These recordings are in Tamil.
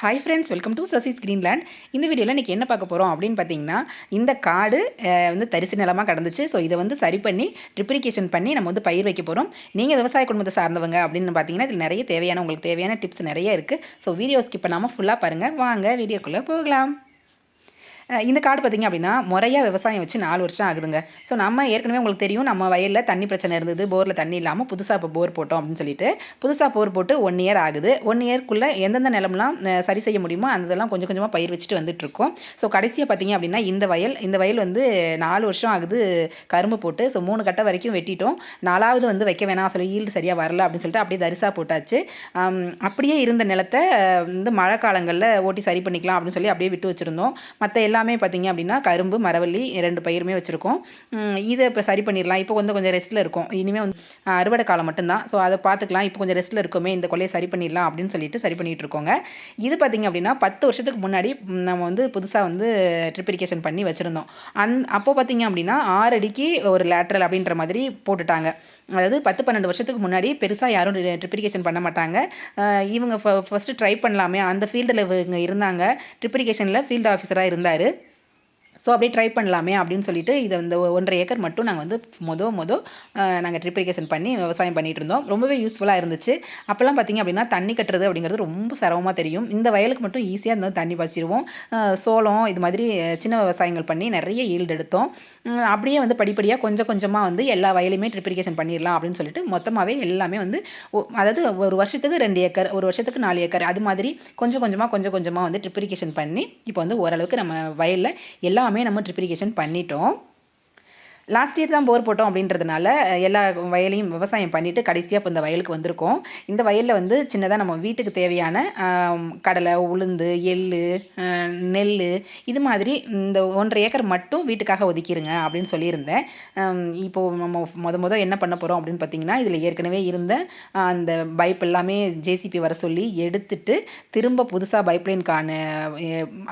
Hi friends welcome to Sasi's Greenland இந்த வீடியோவில் இன்றைக்கி என்ன பார்க்க போகிறோம் அப்படின்னு பார்த்தீங்கன்னா இந்த காடு வந்து தரிசு நிலமாக கடந்துச்சு. ஸோ இதை வந்து சரி பண்ணி ட்ரிப்ரிகேஷன் பண்ணி நம்ம வந்து பயிர் வைக்க போகிறோம் நீங்கள் விவசாய குடும்பத்தை சார்ந்தவங்க அப்படின்னு பார்த்தீங்கன்னா இதில் நிறைய தேவையான உங்களுக்கு தேவையான டிப்ஸ் நிறைய இருக்குது ஸோ வீடியோ ஸ்கிப் பண்ணாமல் ஃபுல்லாக பாருங்கள் வாங்க வீடியோக்குள்ளே போகலாம். இந்த காடு பார்த்திங்க அப்படின்னா முறையாக விவசாயம் வச்சு நாலு வருஷம் ஆகுதுங்க. ஸோ நம்ம ஏற்கனவே உங்களுக்கு தெரியும் நம்ம வயலில் தண்ணி பிரச்சனை இருந்தது போரில் தண்ணி இல்லாமல் புதுசாக இப்போ போர் போட்டோம் அப்படின்னு சொல்லிட்டு புதுசாக போர் போட்டு ஒன் இயர் ஆகுது. ஒன் இயர்க்குள்ளே எந்தெந்த நிலம்லாம் சரி செய்ய முடியுமோ அந்த இதெல்லாம் கொஞ்சம் கொஞ்சமாக பயிர் வச்சுட்டு வந்துட்டுருக்கோம் ஸோ கடைசியாக பார்த்திங்க அப்படின்னா இந்த வயல் இந்த வயல் வந்து நாலு வருஷம் ஆகுது கரும்பு போட்டு. ஸோ மூணு கட்டை வரைக்கும் வெட்டிட்டோம். நாலாவது வந்து வைக்க வேணாம் சொல்லி ஈல்டு சரியாக வரல அப்படின்னு சொல்லிட்டு அப்படியே தரிசாக போட்டாச்சு. அப்படியே இருந்த நிலத்தை வந்து மழை காலங்களில் ஓட்டி சரி பண்ணிக்கலாம் அப்படின்னு சொல்லி அப்படியே விட்டு வச்சுருந்தோம். மற்ற எல்லாமே பார்த்திங்க அப்படின்னா கரும்பு மரவள்ளி ரெண்டு பயிருமே வச்சுருக்கோம். இதை இப்போ சரி பண்ணிடலாம். இப்போ வந்து கொஞ்சம் ரெஸ்ட்டில் இருக்கும். இனிமேல் வந்து அறுவடை காலம் மட்டும்தான். ஸோ அதை பார்த்துக்கலாம். இப்போ கொஞ்சம் ரெஸ்ட்டில் இருக்குமே. இந்த கொலையை சரி பண்ணிடலாம் அப்படின்னு சொல்லிட்டு சரி பண்ணிகிட்டு இருக்கோங்க. இது பார்த்திங்க அப்படின்னா பத்து வருஷத்துக்கு முன்னாடி நம்ம வந்து புதுசாக வந்து ட்ரிப்ரிகேஷன் பண்ணி வச்சுருந்தோம். அந் அப்போ பார்த்திங்க அப்படின்னா ஆறு அடிக்கு ஒரு லேட்ரல் அப்படின்ற மாதிரி போட்டுட்டாங்க. அதாவது பத்து பன்னெண்டு வருஷத்துக்கு முன்னாடி பெருசாக யாரும் ட்ரிப்ரிகேஷன் பண்ண மாட்டாங்க. இவங்க ஃபஸ்ட்டு ட்ரை பண்ணலாமே. அந்த ஃபீல்டில் இவங்க இருந்தாங்க. ட்ரிப்ரிகேஷனில் ஃபீல்டு ஆஃபீஸராக இருந்தார். ஸோ அப்படியே ட்ரை பண்ணலாமே அப்படின்னு சொல்லிட்டு இதை இந்த ஒன்றரை ஏக்கர் மட்டும் நாங்கள் வந்து மொதல் மொதல் நாங்கள் ட்ரிப்ரிகேஷன் பண்ணி விவசாயம் பண்ணிகிட்டு இருந்தோம். ரொம்பவே யூஸ்ஃபுல்லாக இருந்துச்சு. அப்போல்லாம் பார்த்திங்க அப்படின்னா தண்ணி கட்டுறது அப்படிங்கிறது ரொம்ப சிரமமாக தெரியும். இந்த வயலுக்கு மட்டும் ஈஸியாக இருந்தால் தண்ணி பாய்ச்சிடுவோம் சோளம் இது மாதிரி சின்ன விவசாயங்கள் பண்ணி நிறைய ஈல்டு எடுத்தோம். அப்படியே வந்து படிப்படியாக கொஞ்சம் கொஞ்சமாக வந்து எல்லா வயலையுமே ட்ரிப்ரிகேஷன் பண்ணிடலாம் அப்படின்னு சொல்லிட்டு மொத்தமாகவே எல்லாமே வந்து ஒ- அதாவது ஒரு வருஷத்துக்கு ரெண்டு ஏக்கர் ஒரு வருஷத்துக்கு நாலு ஏக்கர் அது மாதிரி கொஞ்சம் கொஞ்சமாக கொஞ்சம் கொஞ்சமாக வந்து ட்ரிப்ரிகேஷன் பண்ணி இப்போ வந்து ஓரளவுக்கு நம்ம வயலில் எல்லாமே நம்ம ட்ரிப்ளிகேஷன் பண்ணிட்டோம். லாஸ்ட் இயர் தான் போர் போட்டோம் அப்படின்றதுனால எல்லா வயலையும் விவசாயம் பண்ணிவிட்டு கடைசியாக இப்போ இந்த வயலுக்கு வந்திருக்கோம். இந்த வயலில் வந்து சின்னதாக நம்ம வீட்டுக்கு தேவையான கடலை உளுந்து எள் நெல் இது மாதிரி இந்த ஒன்றரை ஏக்கர் மட்டும் வீட்டுக்காக ஒதுக்கிடுங்க அப்படின்னு சொல்லியிருந்தேன். இப்போது நம்ம முத முத என்ன பண்ண போகிறோம் அப்படின்னு பார்த்தீங்கன்னா இதில் ஏற்கனவே இருந்த அந்த பைப் எல்லாமே ஜேசிபி வர சொல்லி எடுத்துட்டு திரும்ப புதுசாக பைப்லைனுக்கான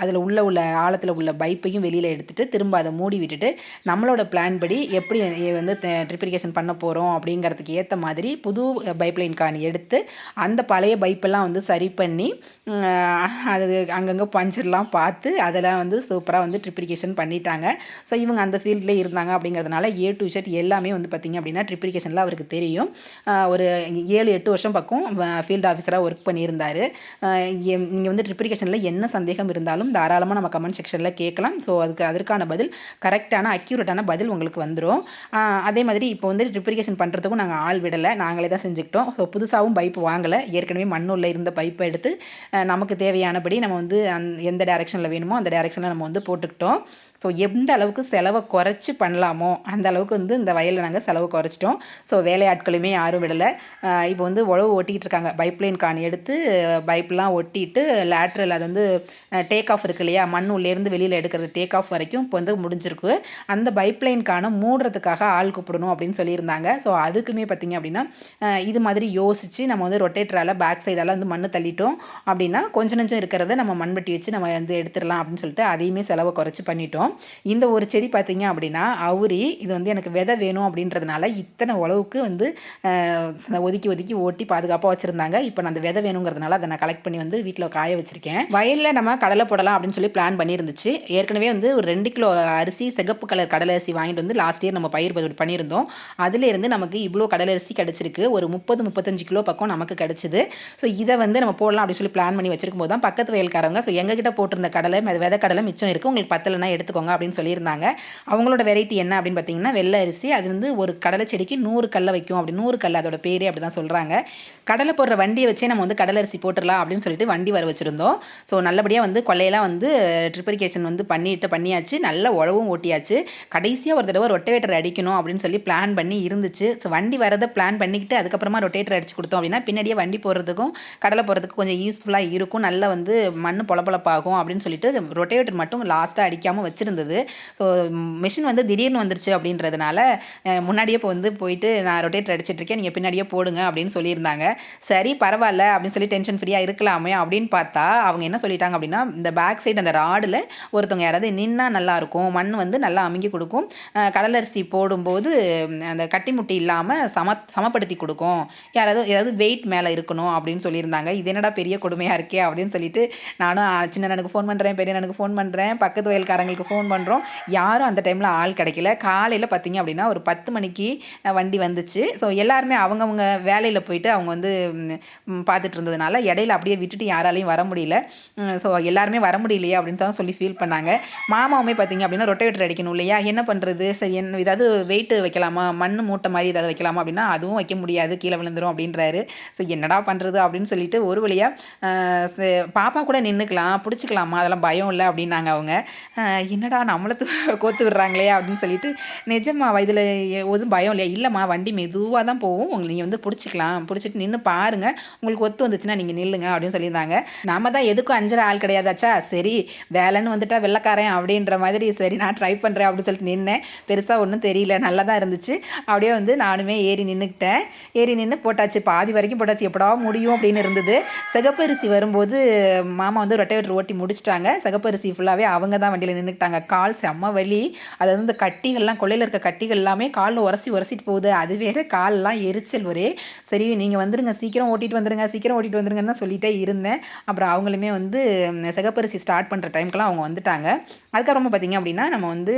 அதில் உள்ள உள்ள ஆழத்தில் உள்ள பைப்பையும் வெளியில் எடுத்துட்டு திரும்ப அதை மூடி விட்டுட்டு நம்மளோட பிளான் படி எப்படி வந்து ட்ரிப்ளிகேஷன் பண்ண போகிறோம் அப்படிங்கிறதுக்கு ஏற்ற மாதிரி புது பைப்லைன் காணி எடுத்து அந்த பழைய பைப்பெல்லாம் வந்து சரி பண்ணி அது அங்கங்கே பஞ்சர்லாம் பார்த்து அதெல்லாம் வந்து சூப்பராக வந்து ட்ரிப்ளிகேஷன் பண்ணிட்டாங்க. ஸோ இவங்க அந்த ஃபீல்ட்லேயே இருந்தாங்க அப்படிங்கிறதுனால ஏ டு ஷர்ட் எல்லாமே வந்து பார்த்திங்க அப்படின்னா ட்ரிப்ளிகேஷனில் அவருக்கு தெரியும். ஒரு ஏழு எட்டு வருஷம் பக்கம் ஃபீல்டு ஆஃபீஸராக ஒர்க் பண்ணியிருந்தார். இங்கே வந்து ட்ரிப்ளிகேஷனில் என்ன சந்தேகம் இருந்தாலும் தாராளமாக நம்ம கமெண்ட் செக்ஷனில் கேட்கலாம். ஸோ அதுக்கு அதற்கான பதில் கரெக்டான அக்யூரேட்டான பதில் உங்களுக்கு வந்துடும் அதே மாதிரி இப்போ வந்து ட்ரிப்ரிகேஷன் பண்ணுறதுக்கும் நாங்கள் ஆள் விடலை. நாங்களே தான் செஞ்சுக்கிட்டோம். ஸோ புதுசாகவும் பைப் வாங்கலை. ஏற்கனவே மண்ணுள்ள இருந்த பைப்பை எடுத்து நமக்கு தேவையானபடி நம்ம வந்து அந் எந்த டேரெக்ஷனில் வேணுமோ அந்த டேரெக்ஷனில் நம்ம வந்து போட்டுக்கிட்டோம். ஸோ எந்த அளவுக்கு செலவை குறைச்சி பண்ணலாமோ அந்த அளவுக்கு வந்து இந்த வயலில் நாங்கள் செலவு குறைச்சிட்டோம். ஸோ வேலையாட்களுமே யாரும் விடலை. இப்போ வந்து உழவு ஓட்டிகிட்டு இருக்காங்க. பைப்லைன் காணி எடுத்து பைப்லாம் ஒட்டிட்டு லேட்ரல் அது வந்து டேக் ஆஃப் இருக்கு இல்லையா? மண் உள்ளேருந்து வெளியில் எடுக்கிறது டேக் ஆஃப் வரைக்கும் இப்போ வந்து முடிஞ்சிருக்கு. அந்த பைப்லைனுக்கான மூடுறதுக்காக ஆள் கூப்பிடணும் அப்படின்னு சொல்லியிருந்தாங்க. ஸோ அதுக்குமே பார்த்திங்க அப்படின்னா இது மாதிரி யோசித்து நம்ம வந்து ரொட்டேட்டரால் பேக் சைடால் வந்து மண் தள்ளிட்டோம். அப்படின்னா கொஞ்சம் நஞ்சம் இருக்கிறத நம்ம மண்வெட்டி வச்சு நம்ம வந்து எடுத்துடலாம் அப்படின்னு சொல்லிட்டு அதையுமே செலவை குறைச்சி பண்ணிட்டோம். இந்த ஒரு செடி பார்த்தீங்க அப்படின்னா அவுரி இது வந்து எனக்கு விதை வேணும் அப்படின்றதுனால இத்தனை உழவுக்கு வந்து ஒதுக்கி ஒதுக்கி ஓட்டி பாதுகாப்பாக வச்சுருந்தாங்க. இப்போ நான் அந்த விதை வேணுங்கிறதுனால அதை நான் கலெக்ட் பண்ணி வந்து வீட்டில் காய வச்சுருக்கேன். வயலில் நம்ம கடலை போடலாம் அப்படின்னு சொல்லி பிளான் பண்ணியிருந்துச்சு ஏற்கனவே வந்து ஒரு ரெண்டு கிலோ அரிசி சிகப்பு கலர் கடலை அரிசி வாங்கிட்டு வந்து லாஸ்ட் இயர் நம்ம பயிர் பண்ணியிருந்தோம். அதுலேருந்து நமக்கு இவ்வளோ கடலை அரிசி கிடச்சிருக்கு. ஒரு முப்பது முப்பத்தஞ்சு கிலோ பக்கம் நமக்கு கிடச்சிது. ஸோ இதை வந்து நம்ம போடலாம் அப்படின்னு சொல்லி பிளான் பண்ணி வச்சிருக்கும் போது தான் பக்கத்து வயல்காரங்க ஸோ எங்ககிட்ட போட்டிருந்த கடலை விதை கடலை மிச்சம் இருக்குது உங்களுக்கு பத்தலைன்னா எடுத்துக்கோங்க அப்படின்னு சொல்லியிருந்தாங்க. அவங்களோட வெரைட்டி என்ன அப்படின்னு பார்த்தீங்கன்னா வெள்ளை அரிசி அது வந்து ஒரு கடலை செடிக்கு நூறு கல்லை வைக்கும் அப்படி நூறு கல் அதோட பேரே அப்படி தான் சொல்கிறாங்க கடலை போடுற வண்டியை வச்சே நம்ம வந்து கடலை அரிசி போட்டுடலாம் அப்படின்னு சொல்லிட்டு வண்டி வர வச்சுருந்தோம். ஸோ நல்லபடியாக வந்து கொள்ளையெல்லாம் வந்து ட்ரிப்ரிகேஷன் வந்து பண்ணிட்டு பண்ணியாச்சு. நல்ல உழவும் ஓட்டியாச்சு. கடைசியாக ஒரு தடவை ரொட்டவேட்டர் அடிக்கணும் அப்படின்னு சொல்லி பிளான் பண்ணி இருந்துச்சு. ஸோ வண்டி வரதை பிளான் பண்ணிக்கிட்டு அதுக்கப்புறமா ரொட்டேட்டர் அடிச்சு கொடுத்தோம் அப்படின்னா பின்னாடியே வண்டி போகிறதுக்கும் கடலை போகிறதுக்கு கொஞ்சம் யூஸ்ஃபுல்லாக இருக்கும். நல்லா வந்து மண் பொலப்பொலப்பாகும் அப்படின்னு சொல்லிட்டு ரொட்டேட்டர் மட்டும் லாஸ்ட்டாக அடிக்காமல் வச்சு வச்சுருந்தது ஸோ மிஷின் வந்து திடீர்னு வந்துருச்சு அப்படின்றதுனால முன்னாடியே இப்போ வந்து போயிட்டு நான் ரொட்டேட் அடிச்சிட்ருக்கேன் நீங்கள் பின்னாடியே போடுங்க அப்படின்னு சொல்லியிருந்தாங்க. சரி பரவாயில்ல அப்படின்னு சொல்லி டென்ஷன் ஃப்ரீயாக இருக்கலாமே அப்படின்னு பார்த்தா அவங்க என்ன சொல்லிட்டாங்க அப்படின்னா இந்த பேக் சைடு அந்த ராடில் ஒருத்தவங்க யாராவது நின்னா நல்லாயிருக்கும் மண் வந்து நல்லா அமுங்கி கொடுக்கும். கடலரிசி போடும்போது அந்த கட்டி முட்டி இல்லாமல் சம சமப்படுத்தி கொடுக்கும். யாராவது ஏதாவது வெயிட் மேலே இருக்கணும் அப்படின்னு சொல்லியிருந்தாங்க. இது என்னடா பெரிய கொடுமையாக இருக்கே அப்படின்னு சொல்லிட்டு நானும் சின்ன எனக்கு ஃபோன் பண்ணுறேன் பெரிய எனக்கு ஃபோன் பண்ணுறேன் பக்கத்து வயல்காரங்களுக்கு ஃபோன் ஃபோன் பண்ணுறோம் யாரும் அந்த டைமில் ஆள் கிடைக்கல. காலையில் பார்த்தீங்க அப்படின்னா ஒரு பத்து மணிக்கு வண்டி வந்துச்சு. ஸோ எல்லாருமே அவங்கவுங்க வேலையில் போயிட்டு அவங்க வந்து பார்த்துட்டு இருந்ததுனால இடையில அப்படியே விட்டுட்டு யாராலையும் வர முடியல. ஸோ எல்லாருமே வர முடியலையே அப்படின்னு தான் சொல்லி ஃபீல் பண்ணாங்க. மாமாவுமே பார்த்தீங்க அப்படின்னா ரொட்டேட்டர் அடிக்கணும் இல்லையா? என்ன பண்ணுறது சரி என்ன ஏதாவது வெயிட்டு வைக்கலாமா? மண் மூட்டை மாதிரி ஏதாவது வைக்கலாமா அப்படின்னா அதுவும் வைக்க முடியாது. கீழே விழுந்துரும் அப்படின்றாரு. ஸோ என்னடா பண்ணுறது அப்படின்னு சொல்லிட்டு ஒரு வழியாக பாப்பா கூட நின்றுக்கலாம் பிடிச்சிக்கலாமா? அதெல்லாம் பயம் இல்லை அப்படின்னாங்க அவங்க. என்னடா நம்மளை கோத்து விடுறாங்களே அப்படின்னு சொல்லிட்டு நிஜமாவா இதில் எதுவும் பயம் இல்லையா? இல்லைம்மா வண்டி மெதுவாக தான் போகும். உங்களுக்கு நீங்கள் வந்து பிடிச்சிக்கலாம். பிடிச்சிட்டு நின்று பாருங்கள் உங்களுக்கு ஒத்து வந்துச்சுன்னா நீங்கள் நில்லுங்க அப்படின்னு சொல்லியிருந்தாங்க. நம்ம தான் எதுக்கும் அஞ்சரை ஆள் கிடையாதாச்சா சரி வேலைன்னு வந்துட்டா வெள்ளக்காரன் அப்படின்ற மாதிரி சரி நான் ட்ரை பண்ணுறேன் அப்படின்னு சொல்லிட்டு நின்னேன். பெருசாக ஒன்றும் தெரியல. நல்லா தான் இருந்துச்சு. அப்படியே வந்து நானுமே ஏறி நின்றுக்கிட்டேன் ஏறி நின்று போட்டாச்சு. பாதி வரைக்கும் போட்டாச்சு. எப்படா முடியும் அப்படின்னு இருந்தது. சிகப்பரிசி வரும்போது மாமா வந்து ரொட்டேட்டர் ஓட்டி முடிச்சிட்டாங்க. சிகப்பரிசி ஃபுல்லாகவே அவங்க தான் வண்டியில் நின்றுக்கிட்டாங்க கால் செம்ம வலி. அதாவது இந்த கட்டிகள்லாம் கொள்ளையில் இருக்க கட்டிகள் எல்லாமே காலில் உரசி உரசிட்டு போகுது. அது வேறு கால்லாம் எரிச்சல் ஒரே. சரி நீங்கள் வந்துருங்க சீக்கிரம் ஓட்டிகிட்டு வந்துருங்க சீக்கிரம் ஓட்டிகிட்டு வந்துருங்கன்னு தான் சொல்லிட்டே இருந்தேன். அப்புறம் அவங்களுமே வந்து சிகப்பரிசி ஸ்டார்ட் பண்ணுற டைம்க்கெலாம் அவங்க வந்துட்டாங்க. அதுக்கப்புறமா பார்த்திங்க அப்படின்னா நம்ம வந்து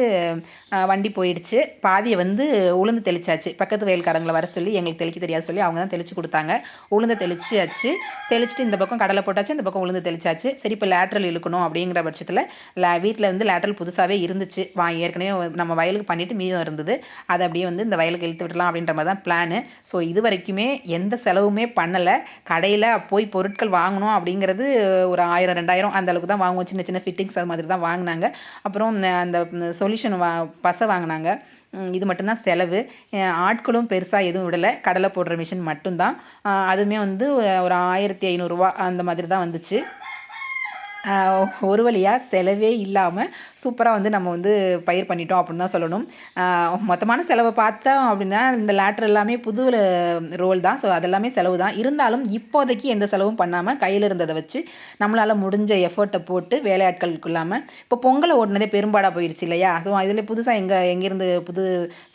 வண்டி போயிடுச்சு. பாதியை வந்து உளுந்து தெளிச்சாச்சு. பக்கத்து வயல்காரங்களை வர சொல்லி எங்களுக்கு தெளிக்க தெரியாது சொல்லி அவங்க தான் தெளித்து கொடுத்தாங்க. உளுந்து தெளிச்சாச்சு. தெளிச்சுட்டு இந்த பக்கம் கடலை போட்டாச்சு இந்த பக்கம் உளுந்து தெளிச்சாச்சு. சரி இப்போ லேட்ரல் இழுக்கணும் அப்படிங்கிற பட்சத்தில் வீட்டில் வந்து லேட்ரல் புதுசாகவே இருந்துச்சு. வா ஏற்கனவே நம்ம வயலுக்கு பண்ணிவிட்டு மீதம் இருந்தது. அதை அப்படியே வந்து இந்த வயலுக்கு இழுத்து விடலாம் அப்படின்ற மாதிரி தான் பிளானு ஸோ இது வரைக்குமே எந்த செலவுமே பண்ணலை. கடையில் போய் பொருட்கள் வாங்கணும் அப்படிங்கிறது ஒரு ஆயிரம் ரெண்டாயிரம் அந்த அளவுக்கு தான் வாங்குவோம். சின்ன சின்ன ஃபிட்டிங்ஸ் அது மாதிரி தான் வாங்கினாங்க. அப்புறம் அந்த சொல்யூஷன் வா பசை வாங்கினாங்க. இது மட்டும்தான் செலவு. ஆட்களும் பெருசாக எதுவும் விடலை. கடலை போடுற மிஷின் மட்டும்தான் அதுவுமே வந்து ஒரு ஆயிரத்தி ஐநூறுரூவா அந்த மாதிரி தான் வந்துச்சு. ஒரு வழியாக செலவே இல்லாமல் சூப்பராக வந்து நம்ம வந்து பயிர் பண்ணிட்டோம் அப்படின்னு தான் சொல்லணும். மொத்தமான செலவை பார்த்தோம் அப்படின்னா இந்த லேட்ரு எல்லாமே புது ரோல் தான். ஸோ அதெல்லாமே செலவு தான். இருந்தாலும் இப்போதைக்கு எந்த செலவும் பண்ணாமல் கையில் இருந்ததை வச்சு நம்மளால் முடிஞ்ச எஃபர்ட்டை போட்டு வேலையாட்களுக்கு இல்லாமல் இப்போ பொங்கலை ஓடினதே பெரும்பாடாக போயிடுச்சு இல்லையா? ஸோ அதில் புதுசாக எங்கே எங்கேருந்து புது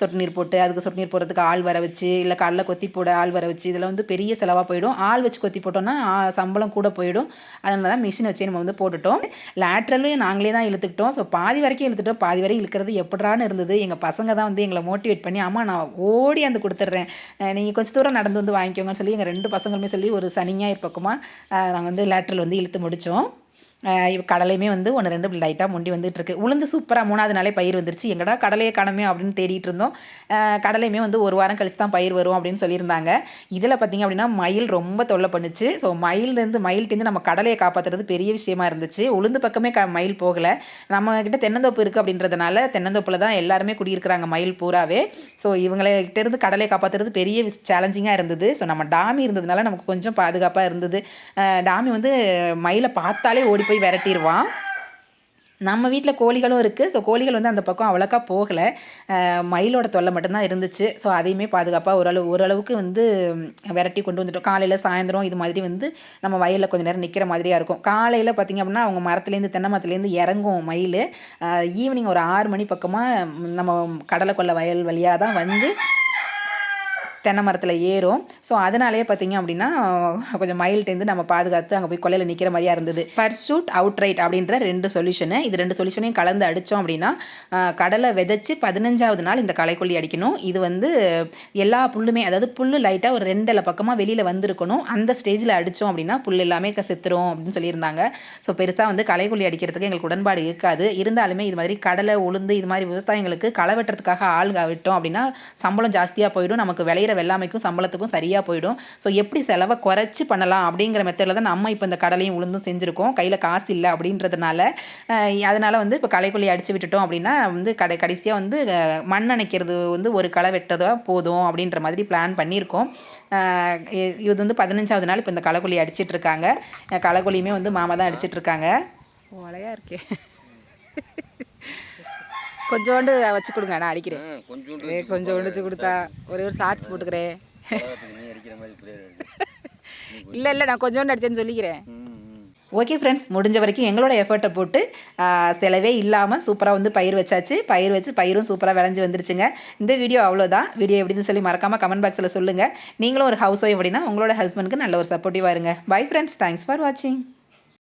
சொட்டு நீர் போட்டு அதுக்கு சொட்டு நீர் போடுறதுக்கு ஆள் வர வச்சு இல்லை காலில் கொத்தி போட ஆள் வர வச்சு இதில் வந்து பெரிய செலவாக போயிடும். ஆள் வச்சு கொத்தி போட்டோம்னா சம்பளம் கூட போயிடும். அதனால தான் மிஷின் வச்சு நம்ம வந்து போட்டுட்டோம். லேட்ரலும் நாங்களே தான் இழுத்துக்கிட்டோம். ஸோ பாதி வரைக்கும் இழுத்துட்டோம். பாதி வரைக்கும் இழுக்கிறது எப்படான்னு இருந்தது. எங்கள் பசங்க தான் வந்து எங்களை மோட்டிவேட் பண்ணி அம்மா நான் ஓடி வந்து கொடுத்துட்றேன். நீங்கள் கொஞ்சம் தூரம் நடந்து வந்து வாங்கிக்கோங்கன்னு சொல்லி எங்கள் ரெண்டு பசங்களுமே சொல்லி ஒரு சனியாக பக்கமாக நாங்கள் வந்து லேட்ரல் வந்து இழுத்து முடித்தோம் கடலையுமே வந்து ஒன்று ரெண்டு லைட்டாக முண்டி வந்துட்டு இருக்கு உளுந்து சூப்பராக மூணாவது நாளே பயிர் வந்துருச்சு. எங்கடா கடலையை காணமே அப்படின்னு தேடிட்டு இருந்தோம். கடலையுமே வந்து ஒரு வாரம் கழிச்சு தான் பயிர் வரும் அப்படின்னு சொல்லியிருந்தாங்க. இதில் பார்த்திங்க அப்படின்னா மயில் ரொம்ப தொல்லை பண்ணுச்சு. ஸோ மயிலேருந்து மயில்கிட்டேருந்து நம்ம கடலையை காப்பாற்றுறது பெரிய விஷயமா இருந்துச்சு. உளுந்து பக்கமே க மயில் போகலை. நம்ம கிட்ட தென்னந்தோப்பு இருக்குது அப்படின்றதுனால தென்னந்தோப்பில் தான் எல்லாருமே குடியிருக்கிறாங்க மயில் பூராவே. ஸோ இவங்கள்கிட்டேருந்து கடலையை காப்பாற்றுறது பெரிய சேலஞ்சிங்காக இருந்தது. ஸோ நம்ம டாமி இருந்ததுனால நமக்கு கொஞ்சம் பாதுகாப்பாக இருந்தது. டாமி வந்து மயிலை பார்த்தாலே ஓடி போய் போய் விரட்டிடுவான் நம்ம வீட்டில் கோழிகளும் இருக்குது ஸோ கோழிகள் வந்து அந்த பக்கம் அவ்வளோக்கா போகலை. மயிலோட தொல்லை மட்டும்தான் இருந்துச்சு. ஸோ அதையுமே பாதுகாப்பாக ஓரளவு ஓரளவுக்கு வந்து விரட்டி கொண்டு வந்துட்டோம். காலையில் சாயந்தரம் இது மாதிரி வந்து நம்ம வயலில் கொஞ்சம் நேரம் நிற்கிற மாதிரியாக இருக்கும். காலையில் பார்த்திங்க அப்படின்னா அவங்க மரத்துலேருந்து தென்னை மரத்துலேருந்து இறங்கும் மயில். ஈவினிங் ஒரு ஆறு மணி பக்கமாக நம்ம கடலை கொள்ள வயல் வழியாக தான் வந்து தென்னை மரத்தில் ஏறும். ஸோ அதனாலேயே பார்த்தீங்க அப்படின்னா கொஞ்சம் மயில்ட்டேருந்து நம்ம பாதுகாத்து அங்கே போய் கொள்ளையில் நிற்கிற மாதிரியாக இருந்தது. பர்சூட் அவுட் ரைட் அப்படின்ற ரெண்டு சொல்யூஷனு இது ரெண்டு சொல்யூஷனையும் கலந்து அடித்தோம் அப்படின்னா கடலை விதைச்சி பதினஞ்சாவது நாள் இந்த களைக்கொல்லி அடிக்கணும். இது வந்து எல்லா புல்லுமே அதாவது புல் லைட்டாக ஒரு ரெண்டில் பக்கமாக வெளியில் வந்திருக்கணும். அந்த ஸ்டேஜில் அடித்தோம் அப்படின்னா புல் எல்லாமே செத்துரும் அப்படின்னு சொல்லியிருந்தாங்க. ஸோ பெருசாக வந்து களைக்கொல்லி அடிக்கிறதுக்கு எங்களுக்கு உடன்பாடு இருக்காது. இருந்தாலுமே இது மாதிரி கடலை உளுந்து இது மாதிரி விவசாயங்களுக்கு களை வெட்டுறதுக்காக ஆள் விட்டோம் அப்படின்னா சம்பளம் ஜாஸ்தியாக போயிடும். நமக்கு விளையிற வெள்ளாமைக்கும் சம்பளத்துக்கும் சரியாக போயிடும். ஸோ எப்படி செலவை குறைச்சி பண்ணலாம் அப்படிங்கிற மெத்தடில் தான் நம்ம இப்போ இந்த கடலையும் உளுந்தும் செஞ்சுருக்கோம். கையில் காசு இல்லை அப்படின்றதுனால. அதனால் வந்து இப்போ களைக்குள்ளி அடித்து விட்டுட்டோம் அப்படின்னா வந்து கடை கடைசியாக வந்து மண் அணைக்கிறது வந்து ஒரு களை வெட்டதாக போதும் அப்படின்ற மாதிரி பிளான் பண்ணியிருக்கோம். இது வந்து பதினஞ்சாவது நாள் இப்போ இந்த களைக்குள்ளி அடிச்சிட்ருக்காங்க. களைக்குழியுமே வந்து மாமா தான் அடிச்சிட்ருக்காங்க. ஓலையாக இருக்கே. கொஞ்சோண்டு வச்சு கொடுங்க நான் அடிக்கிறேன். கொஞ்சோண்டு வச்சு கொஞ்சோண்டு வச்சு கொடுத்தா ஒரே ஒரு ஷார்ட்ஸ் போட்டுக்கிறேன். இல்லை இல்லை நான் கொஞ்சோண்டு அடிச்சேன்னு சொல்லிக்கிறேன். ஓகே ஃப்ரெண்ட்ஸ் முடிஞ்ச வரைக்கும் எங்களோட எஃபர்ட்டை போட்டு செலவே இல்லாமல் சூப்பராக வந்து பயிர் வச்சாச்சு. பயிர் வச்சு பயிரும் சூப்பராக விளைஞ்சு வந்துருச்சுங்க. இந்த வீடியோ அவ்வளோதான் வீடியோ எப்படின்னு சொல்லி மறக்காமல் கமெண்ட் பாக்ஸில் சொல்லுங்கள் நீங்களும் ஒரு ஹவுஸ் ஒய்ஃப் அப்படின்னா உங்களோட ஹஸ்பண்டுக்கு நல்ல ஒரு சப்போர்ட்டிவாக இருங்க. பை ஃப்ரெண்ட்ஸ் தேங்க்ஸ் ஃபார் வாட்சிங்